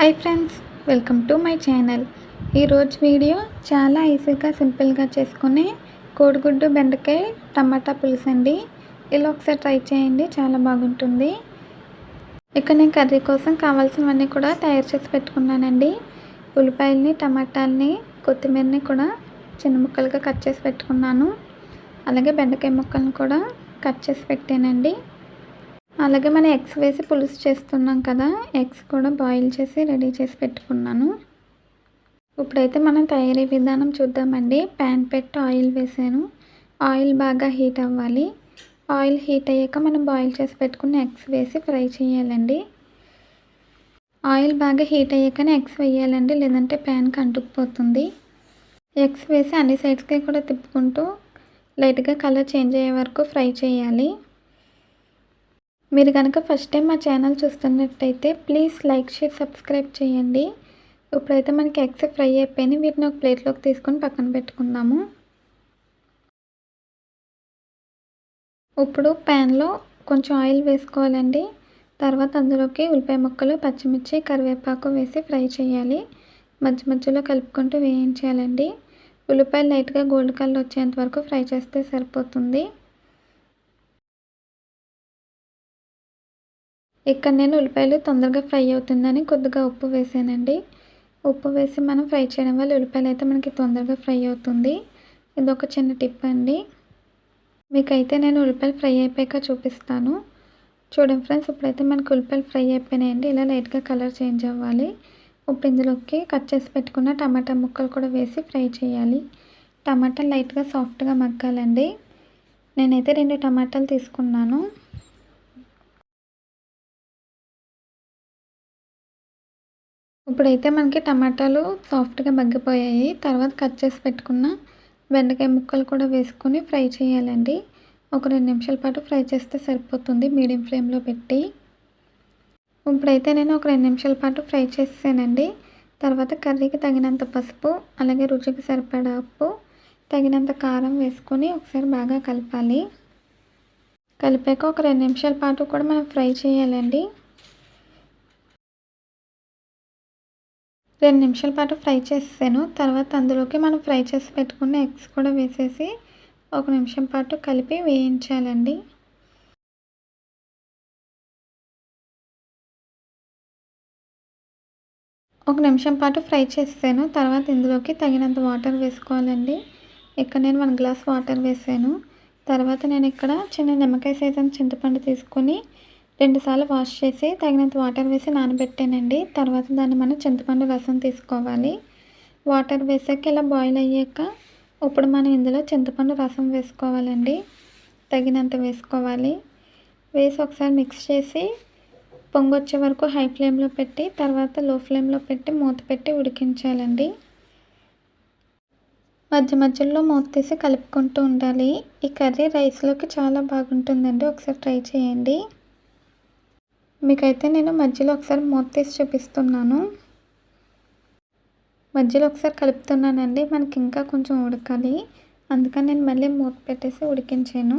Hi friends welcome to my channel ఈరోజు video చాలా ఈజీగా సింపుల్గా చేసుకునే కోడిగుడ్డు బెండకాయ టమాటా పులుసు అండి. ఇలా ఒకసారి ట్రై చేయండి చాలా బాగుంటుంది. ఇక్కడ నేను కర్రీ కోసం కావాల్సినవన్నీ కూడా తయారు చేసి పెట్టుకున్నానండి. ఉల్లిపాయలని టమాటాలని కొత్తిమీరని కూడా చిన్న ముక్కలుగా కట్ చేసి పెట్టుకున్నాను. అలాగే బెండకాయ ముక్కలను కూడా కట్ చేసి పెట్టానండి. అలాగే మనం ఎగ్స్ వేసి పులుసు చేస్తున్నాం కదా ఎగ్స్ కూడా బాయిల్ చేసి రెడీ చేసి పెట్టుకున్నాను. ఇప్పుడైతే మనం తయారీ విధానం చూద్దామండి. ప్యాన్ పెట్టి ఆయిల్ వేసాను. ఆయిల్ బాగా హీట్ అవ్వాలి. ఆయిల్ హీట్ అయ్యాక మనం బాయిల్ చేసి పెట్టుకున్న ఎగ్స్ వేసి ఫ్రై చేయాలండి. ఆయిల్ బాగా హీట్ అయ్యాకనే ఎగ్స్ వేయాలండి లేదంటే ప్యాన్కి అంటుకుపోతుంది ఎగ్స్ వేసి అన్ని సైడ్స్కి కూడా తిప్పుకుంటూ లైట్గా కలర్ చేంజ్ అయ్యే వరకు ఫ్రై చేయాలి. మీరు కనుక ఫస్ట్ టైం మా ఛానల్ చూస్తున్నట్టయితే ప్లీజ్ లైక్ షేర్ సబ్స్క్రైబ్ చేయండి. ఇప్పుడైతే మనకి ఎగ్స్ ఫ్రై అయిపోయినాయి వీటిని ఒక ప్లేట్లోకి తీసుకొని పక్కన పెట్టుకుందాము. ఇప్పుడు ప్యాన్లో కొంచెం ఆయిల్ వేసుకోవాలండి. తర్వాత అందులోకి ఉల్లిపాయ ముక్కలు పచ్చిమిర్చి కరివేపాకు వేసి ఫ్రై చేయాలి. మధ్య మధ్యలో కలుపుకుంటూ వేయించాలండి. ఉల్లిపాయలు లైట్గా గోల్డ్ కలర్ వచ్చేంత వరకు ఫ్రై చేస్తే సరిపోతుంది. ఇక్కడ నేను ఉల్లిపాయలు తొందరగా ఫ్రై అవుతుందని కొద్దిగా ఉప్పు వేసానండి. ఉప్పు వేసి మనం ఫ్రై చేయడం వల్ల ఉల్లిపాయలు అయితే మనకి తొందరగా ఫ్రై అవుతుంది. ఇది ఒక చిన్న టిప్ అండి. మీకైతే నేను ఉల్లిపాయలు ఫ్రై అయిపోయాక చూపిస్తాను. చూడండి ఫ్రెండ్స్ ఇప్పుడైతే మనకి ఉల్లిపాయలు ఫ్రై అయిపోయినాయండి. ఇలా లైట్గా కలర్ చేంజ్ అవ్వాలి. ఇప్పుడు ఇందులోకి కట్ చేసి పెట్టుకున్న టమాటా ముక్కలు కూడా వేసి ఫ్రై చేయాలి. టమాటా లైట్గా సాఫ్ట్గా మగ్గాలండి. నేనైతే రెండు టమాటాలు తీసుకున్నాను. ఇప్పుడైతే మనకి టమాటాలు సాఫ్ట్గా మగ్గిపోయాయి. తర్వాత కట్ చేసి పెట్టుకున్న బెండకాయ ముక్కలు కూడా వేసుకొని ఫ్రై చేయాలండి. ఒక రెండు నిమిషాల పాటు ఫ్రై చేస్తే సరిపోతుంది మీడియం ఫ్లేమ్లో పెట్టి. ఇప్పుడైతే నేను ఒక రెండు నిమిషాల పాటు ఫ్రై చేసానండి తర్వాత కర్రీకి తగినంత పసుపు అలాగే రుచికి సరిపడా ఉప్పు తగినంత కారం వేసుకొని ఒకసారి బాగా కలపాలి. కలిపాక ఒక రెండు నిమిషాల పాటు కూడా మనం ఫ్రై చేయాలండి. రెండు నిమిషాల పాటు ఫ్రై చేసాను తర్వాత అందులోకి మనం ఫ్రై చేసి పెట్టుకున్న ఎగ్స్ కూడా వేసేసి ఒక నిమిషం పాటు కలిపి వేయించాలండి. ఒక నిమిషం పాటు ఫ్రై చేసాను తర్వాత ఇందులోకి తగినంత వాటర్ వేసుకోవాలండి. ఇక్కడ నేను వన్ గ్లాస్ వాటర్ వేసాను. తర్వాత నేను ఇక్కడ చిన్న నిమ్మకాయ సైజన్ చింతపండు తీసుకొని రెండుసార్లు వాష్ చేసి తగినంత వాటర్ వేసి నానబెట్టానండి. తర్వాత దాన్ని మనం చింతపండు రసం తీసుకోవాలి. వాటర్ వేసాక ఇలా బాయిల్ అయ్యాక ఇప్పుడు మనం ఇందులో చింతపండు రసం వేసుకోవాలండి. తగినంత వేసుకోవాలి. వేసి ఒకసారి మిక్స్ చేసి పొంగొచ్చే వరకు హై ఫ్లేమ్లో పెట్టి తర్వాత లో ఫ్లేమ్లో పెట్టి మూత పెట్టి ఉడికించాలండి. మధ్య మధ్యలో మూత తీసి కలుపుకుంటూ ఉండాలి. ఈ కర్రీ రైస్లోకి చాలా బాగుంటుందండి. ఒకసారి ట్రై చేయండి. మీకైతే నేను మధ్యలో ఒకసారి మూత తీసి చూపిస్తున్నాను. మధ్యలో ఒకసారి కలుపుతున్నానండి. మనకి ఇంకా కొంచెం ఉడకాలి. అందుకని నేను మళ్ళీ మూత పెట్టేసి ఉడికించాను.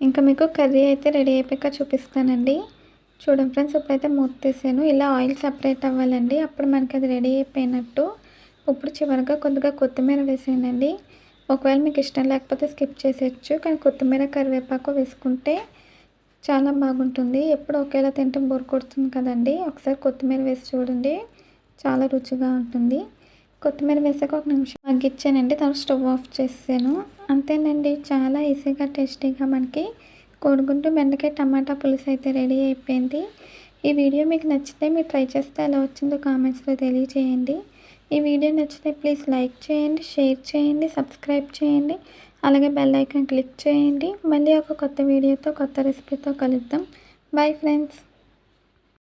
ఇంకా మీకు కర్రీ అయితే రెడీ అయిపోయాక చూపిస్తానండి. చూడండి ఫ్రెండ్స్ ఇప్పుడైతే మూత తీసాను. ఇలా ఆయిల్ సపరేట్ అవ్వాలండి. అప్పుడు మనకి అది రెడీ అయిపోయినట్టు. ఇప్పుడు చివరిగా కొద్దిగా కొత్తిమీర వేసేయండి. ఒకవేళ మీకు ఇష్టం లేకపోతే స్కిప్ చేసేయచ్చు కానీ కొత్తిమీర కరివేపాకు వేసుకుంటే చాలా బాగుంటుంది. ఎప్పుడు ఒకేలా తింటే బొరు కొడుతుంది కదండి. ఒకసారి కొత్తిమీర వేసి చూడండి చాలా రుచిగా ఉంటుంది. కొత్తిమీర వేసాక ఒక నిమిషం మగ్గిచ్చానండి తర్వాత స్టవ్ ఆఫ్ చేసాను అంతేనండి చాలా ఈజీగా టేస్టీగా మనకి కోడిగుడ్డు బెండకాయ టమాటా పులుసు అయితే రెడీ అయిపోయింది. ఈ వీడియో మీకు నచ్చితే మీరు ట్రై చేస్తే ఎలా వచ్చిందో కామెంట్స్లో తెలియజేయండి. ఈ వీడియో నచ్చితే ప్లీజ్ లైక్ చేయండి షేర్ చేయండి సబ్స్క్రైబ్ చేయండి. అలాగే బెల్ ఐకాన్ క్లిక్ చేయండి. మళ్ళీ ఒక కొత్త వీడియోతో కొత్త రెసిపీతో కలుద్దాం. Bye friends.